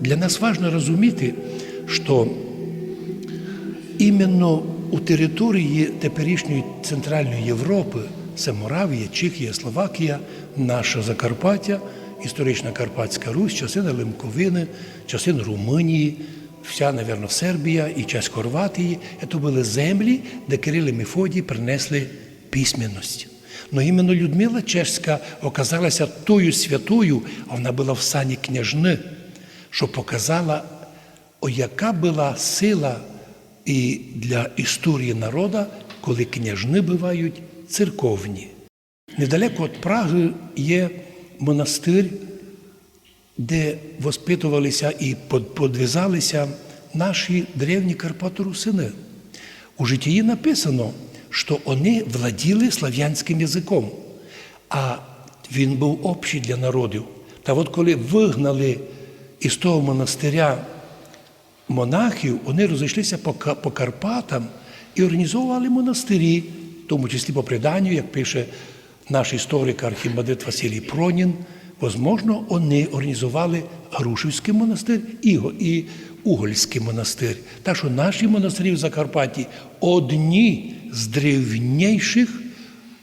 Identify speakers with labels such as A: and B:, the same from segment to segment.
A: Для нас важно розуміти, що іменно у території теперішньої Центральної Європи, це Моравія, Чехія, Словакія, наше Закарпаття, історична Карпатська Русь, частина Лемковини, частина Румунії, вся, напевно, Сербія і часть Хорватії. Це були землі, де Кирил і Мефодій принесли письменність. Но іменно Людмила Чешська оказалася тою святою, а вона була в сані княжни, що показала, яка була сила і для історії народу, коли княжни бувають церковні. Недалеко від Праги є монастир, де воспитувалися і под- подвизалися наші древні Карпаторусини. У житті написано, що вони владіли слав'янським язиком, а він був общий для народів. Та от коли вигнали із того монастиря монахів, вони розійшлися по, Карпатам і організовували монастирі, в тому числі по преданню, як пише наш історик архімандрит Василій Пронін, возможно, вони організували Грушівський монастир і, і Угольський монастир. Так що наші монастирі в Закарпатті одні з древніших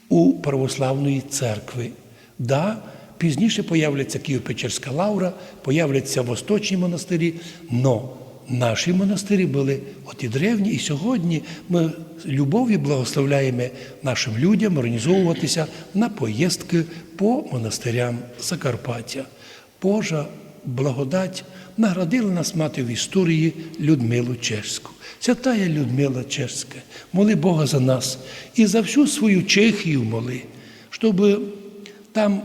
A: у православної церкви. Да, пізніше появляться Києво-Печерська лавра, появляться восточні монастирі, но наші монастирі були от і древні, і сьогодні ми любов'ю благословляємо нашим людям організовуватися на поїздки по монастирям Закарпаття. Божа благодать наградила нас мати в історії Людмилу Чешську. Святая Людмила Чешська, моли Бога за нас і за всю свою Чехію моли, щоб там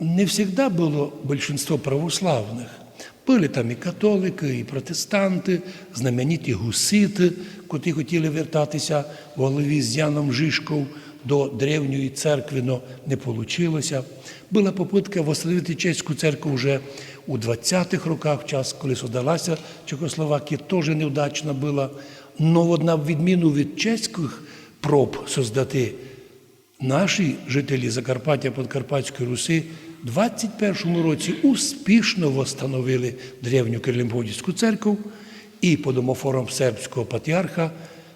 A: не всегда было большинство православных. Були там і католики, і протестанти, знамениті гусити, котрі хотіли вертатися в голові з Яном Жишков до древньої церкви, але не вийшло. Була попитка восстановити чеську церкву вже у 20-х роках, час, коли создалася Чехословакія, теж невдачна була. Но на відміну від чеських проб создати Наші жителі Закарпаття Подкарпатської Руси 21 році успішно восстановили древню Кирилимбодівську церкву і по домофорам сербського патріарха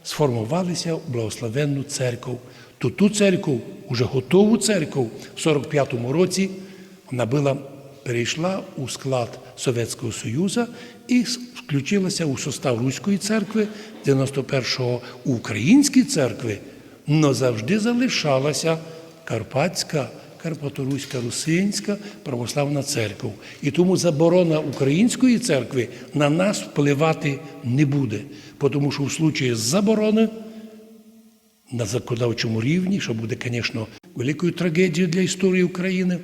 A: сформувалися благословенну церкву. То ту церкву, уже готову церкву, в 45-му році вона була, перейшла у склад Совєтського Союзу і включилася у состав Руської церкви, 91-го у Українській церкви, но завжди залишалася Карпатська, Карпаторуська Русинська православна церква. І тому заборона Української церкви на нас впливати не буде, тому що в случаї заборони на законодавчому рівні, що буде, звісно, великою трагедією для історії України.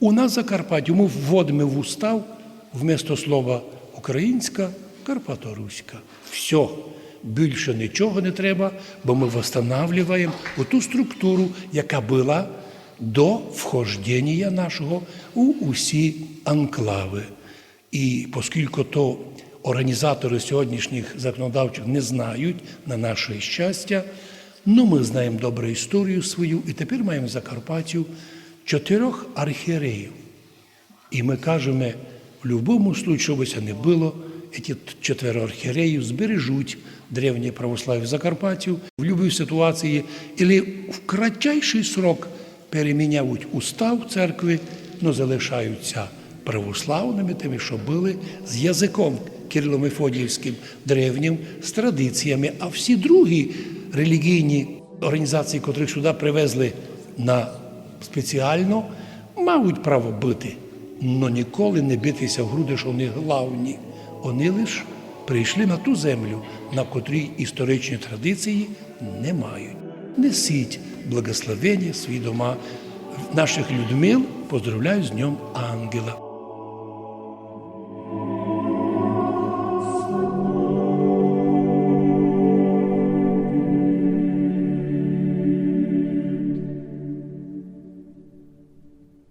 A: У нас в Закарпатті ми вводимо в устав вмісто слова українська Карпаторуська. Все. Більше нічого не треба, бо ми встановлюємо ту структуру, яка була до вхождення нашого у усі анклави. І оскільки то організатори сьогоднішніх законодавчих не знають на наше щастя, ну ми знаємо добре історію свою, і тепер маємо Закарпаттю чотирьох архієреїв. І ми кажемо, в будь-якому случаю, що би не було, ці четверо архієреїв збережуть древнє православ'я в Закарпаттю в будь-якій ситуації, або в кратчайший срок переміняють устав церкви, але залишаються православними, тими, що були з язиком Кирило-Мефодіївським древнім, з традиціями, а всі другі релігійні організації, котрих сюди привезли на спеціально, мають право бити, але ніколи не битися в груди, що вони главні. Вони лише прийшли на ту землю, на котрій історичні традиції не мають. Несіть благословення в свої дома наших людмил, поздравляю з Днем Ангела.